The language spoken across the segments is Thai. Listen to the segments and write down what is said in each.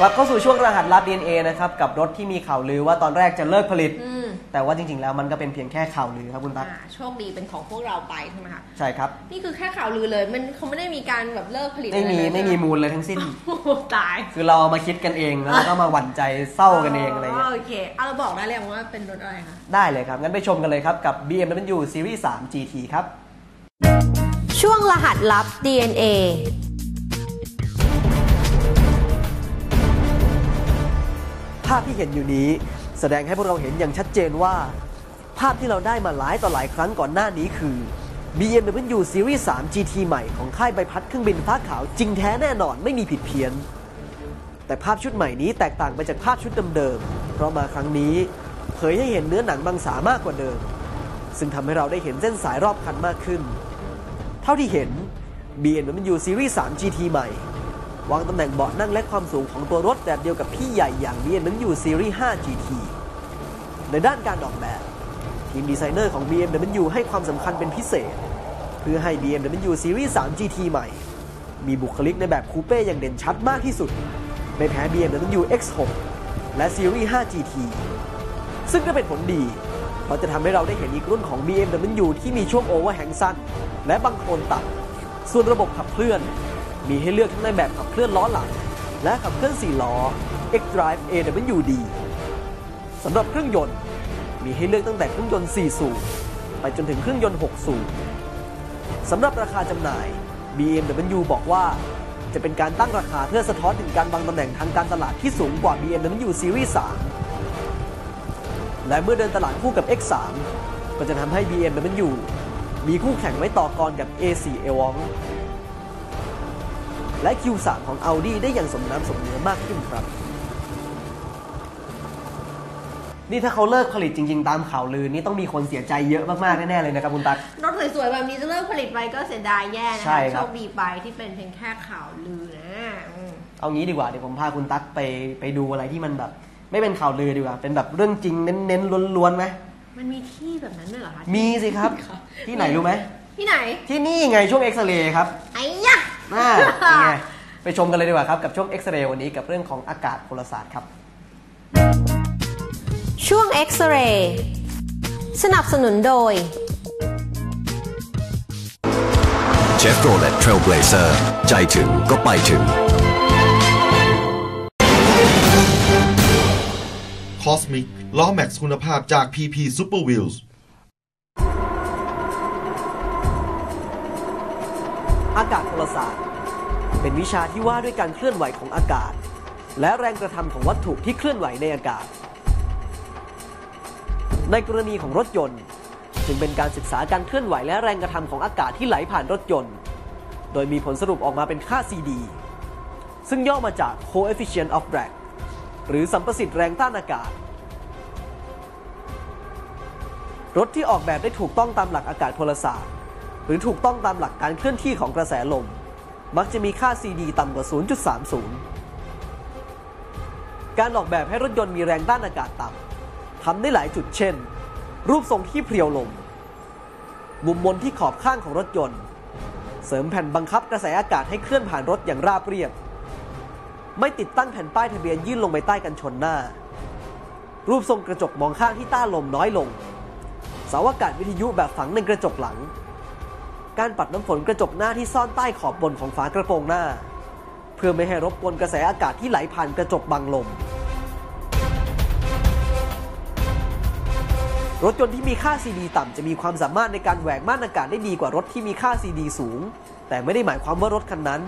กลับเข้าสู่ช่วงรหัสลับ DNA นะครับกับรถที่มีข่าวลือว่าตอนแรกจะเลิกผลิต อืมแต่ว่าจริง ๆ แล้วมันก็เป็นเพียงแค่ข่าวลือครับคุณตั๊กอ่าโชคดีเป็นของพวกเราไปใช่ไหมคะ ใช่ครับนี่คือแค่ข่าวลือเลย มันเขาไม่ได้มีการแบบเลิกผลิตไม่มีอะรเลยไม่มีมูลเลยทั้งสิ้น โอ้โหตายคือเราเอามาคิดกันเองแล้วเราก็มาหวั่นใจเศร้ากันเองอะไรเงี้ยโอเค เอาเราบอกได้เลยงว่าเป็นรถอะไรคะ ได้เลยครับ งั้นไปชมกันเลยครับกับ BMW Series 3 GT ครับ ช่วงรหัสลับ DNA พที่เห็นอยู่นี้ แสดงให้พวกเราเห็นอย่างชัดเจนว่า ภาพที่เราได้มาหลายต่อหลายครั้งก่อนหน้านี้คือ BMW Series 3 GT ใหม่ของค่ายใบพัดเครื่องบินฟ้าขาวจริงแท้แน่นอนไม่มีผิดเพี้ยน แต่ภาพชุดใหม่นี้แตกต่างไปจากภาพชุดเดิมๆเพราะมาครั้งนี้เผยให้เห็นเนื้อหนังบางสามากกว่าเดิม ซึ่งทำให้เราได้เห็นเส้นสายรอบคันมากขึ้น เท่าที่เห็น BMW Series 3 GT ใหม่ วางตำแหน่งเบาะนั่งและความสูงของตัวรถแบบเดียวกับพี่ใหญ่อย่าง BMW Series 5 GT ในด้านการออกแบบ ทีมดีไซเนอร์ของ BMW ให้ความสำคัญเป็นพิเศษ เพื่อให้ BMW Series 3 GT ใหม่ มีบุคลิกในแบบคูเป้อย่างเด่นชัดมากที่สุด ไม่แพ้ BMW X6 และ Series 5 GT ซึ่งก็เป็นผลดี เพราะจะทำให้เราได้เห็นอีกรุ่นของ BMW ที่มีช่วงโอเวอร์แฮงสั้นและบังโคลนต่ำส่วนระบบขับเคลื่อน มีให้เลือกทั้งในแบบขับเคลื่อนล้อหลัง และขับเคลื่อน4ล้อ xDrive AWD สำหรับเครื่องยนต์ มีให้เลือกตั้งแต่เครื่องยนต์ 4 สูบไปจนถึงเครื่องยนต์ 6 สูบสำหรับราคาจำหน่าย BMW บอกว่าจะเป็นการตั้งราคาเพื่อสะท้อนถึงการวางตำแหน่งทางการตลาดที่สูงกว่า BMW Series 3 และเมื่อเดินตลาดคู่กับ X3 ก็จะทำให้ BMW มีคู่แข่งไว้ต่อกรกับ A4 e v o n และ Q3 ของ Audi ได้อย่างสมน้ำสมเนื้อมากขึ้นครับ นี่ถ้าเขาเลิกผลิตจริง ๆ ตามข่าวลือนี่ต้องมีคนเสียใจเยอะมากๆแน่ๆเลยนะครับคุณตั๊ก รถสวยๆแบบนี้จะเลิกผลิตไปก็เสียดายแย่นะใช่คะครับ โชคดีไปที่เป็นเพียงแค่ข่าวลือนะอืมเอางี้ดีกว่าเดี๋ยวผมพาคุณตั๊กไปไปดูอะไรที่มันแบบ ไม่เป็นข่าวลือดีกว่า เป็นแบบเรื่องจริงเน้นๆล้วนๆไหมมันมีที่แบบนั้นด้วยเหรอคะมีสิครับ ที่ไหนรู้ไหมที่ไหน ที่นี่ไงช่วงเอ็กซเรย์ครับ ไอ้ยะ น่านี่ไงไปชมกันเลยดีกว่าครับ กับช่วงเอ็กซเรย์วันนี้กับเรื่องของอากาศพลศาสตร์ครับ ช่วง X-ray สนับสนุนโดย Chevrolet Trailblazer ใจถึงก็ไปถึง Cosmic ล้อแม็กซ์คุณภาพจาก PP Super Wheels อากาศพลศาสตร์ เป็นวิชาที่ว่าด้วยการเคลื่อนไหวของอากาศ และแรงกระทำของวัตถุที่เคลื่อนไหวในอากาศ ในกรณีของรถยนต์ จึงเป็นการศึกษาการเคลื่อนไหวและแรงกระทำของอากาศที่ไหลผ่านรถยนต์ โดยมีผลสรุปออกมาเป็นค่า CD ซึ่งย่อมาจาก coefficient of drag หรือสัมประสิทธิ์แรงต้านอากาศ รถที่ออกแบบได้ถูกต้องตามหลักอากาศพลศาสตร์ หรือถูกต้องตามหลักการเคลื่อนที่ของกระแสลม มักจะมีค่า CD ต่ำกว่า 0.30 การออกแบบให้รถยนต์มีแรงต้านอากาศต่ำทำได้หลายจุดเช่น รูปทรงที่เพรียวลมมุมมนที่ขอบข้างของรถยนต์ เสริมแผ่นบังคับกระแสอากาศให้เคลื่อนผ่านรถอย่างราบเรียบ ไม่ติดตั้งแผ่นป้ายทะเบียนยื่นลงไปใต้กันชนหน้า รูปทรงกระจกมองข้างที่ต้านลมน้อยลง เสาอากาศวิทยุแบบฝังในกระจกหลัง การปัดน้ำฝนกระจกหน้าที่ซ่อนใต้ขอบบนของฝากระโปรงหน้า เพื่อไม่ให้รบกวนกระแสอากาศที่ไหลผ่านกระจกบังลม รถยนต์ที่มีค่า CD ต่ำจะมีความสามารถในการแหวกม่านอากาศได้ดีกว่ารถที่มีค่า CD สูง แต่ไม่ได้หมายความว่ารถคันนั้น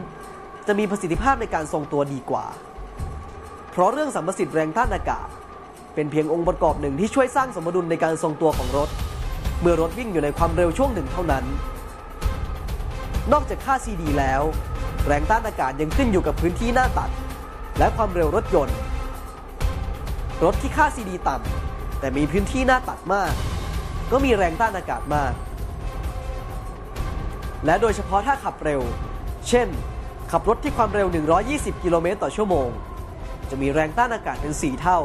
จะมีประสิทธิภาพในการทรงตัวดีกว่า เพราะเรื่องสัมประสิทธิ์แรงต้านอากาศ เป็นเพียงองค์ประกอบหนึ่งที่ช่วยสร้างสมดุลในการทรงตัวของรถ เมื่อรถวิ่งอยู่ในความเร็วช่วงหนึ่งเท่านั้น นอกจากค่า CD แล้ว แรงต้านอากาศยังขึ้นอยู่กับพื้นที่หน้าตัด และความเร็วรถยนต์ รถที่ค่า CD ต่ำแต่มีพื้นที่หน้าตัดมาก ก็มีแรงต้านอากาศมาก และโดยเฉพาะถ้าขับเร็ว เช่น ขับรถที่ความเร็ว 120 กิโลเมตรต่อชั่วโมง จะมีแรงต้านอากาศเป็น 4 เท่า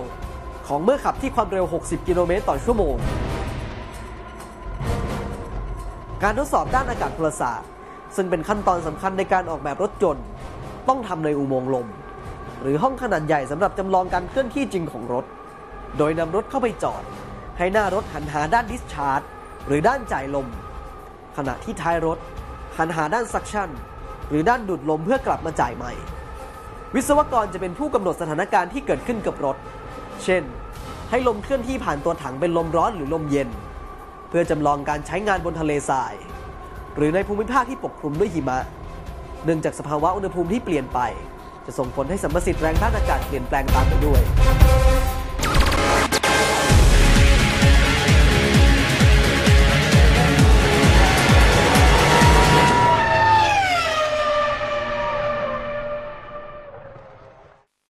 ของเมื่อขับที่ความเร็ว 60 กิโลเมตรต่อชั่วโมง การทดสอบด้านอากาศพลศาสตร์ ซึ่งเป็นขั้นตอนสำคัญในการออกแบบรถยนต์ ต้องทำในอุโมงค์ลม หรือห้องขนาดใหญ่สำหรับจำลองการเคลื่อนที่จริงของรถ โดยนำรถเข้าไปจอด ให้หน้ารถหันหาด้านดิสชาร์จ หรือด้านจ่ายลม ขณะที่ท้ายรถ หันหาด้านซักชั่น หรือด้านดูดลมเพื่อกลับมาจ่ายใหม่ วิศวกรจะเป็นผู้กำหนดสถานการณ์ที่เกิดขึ้นกับรถ เช่น ให้ลมเคลื่อนที่ผ่านตัวถังเป็นลมร้อนหรือลมเย็น เพื่อจำลองการใช้งานบนทะเลทราย หรือในภูมิภาคที่ปกคลุมด้วยหิมะ เนื่องจากสภาวะอุณหภูมิที่เปลี่ยนไป จะส่งผลให้สัมประสิทธิ์แรงต้านอากาศเปลี่ยนแปลงตามไปด้วย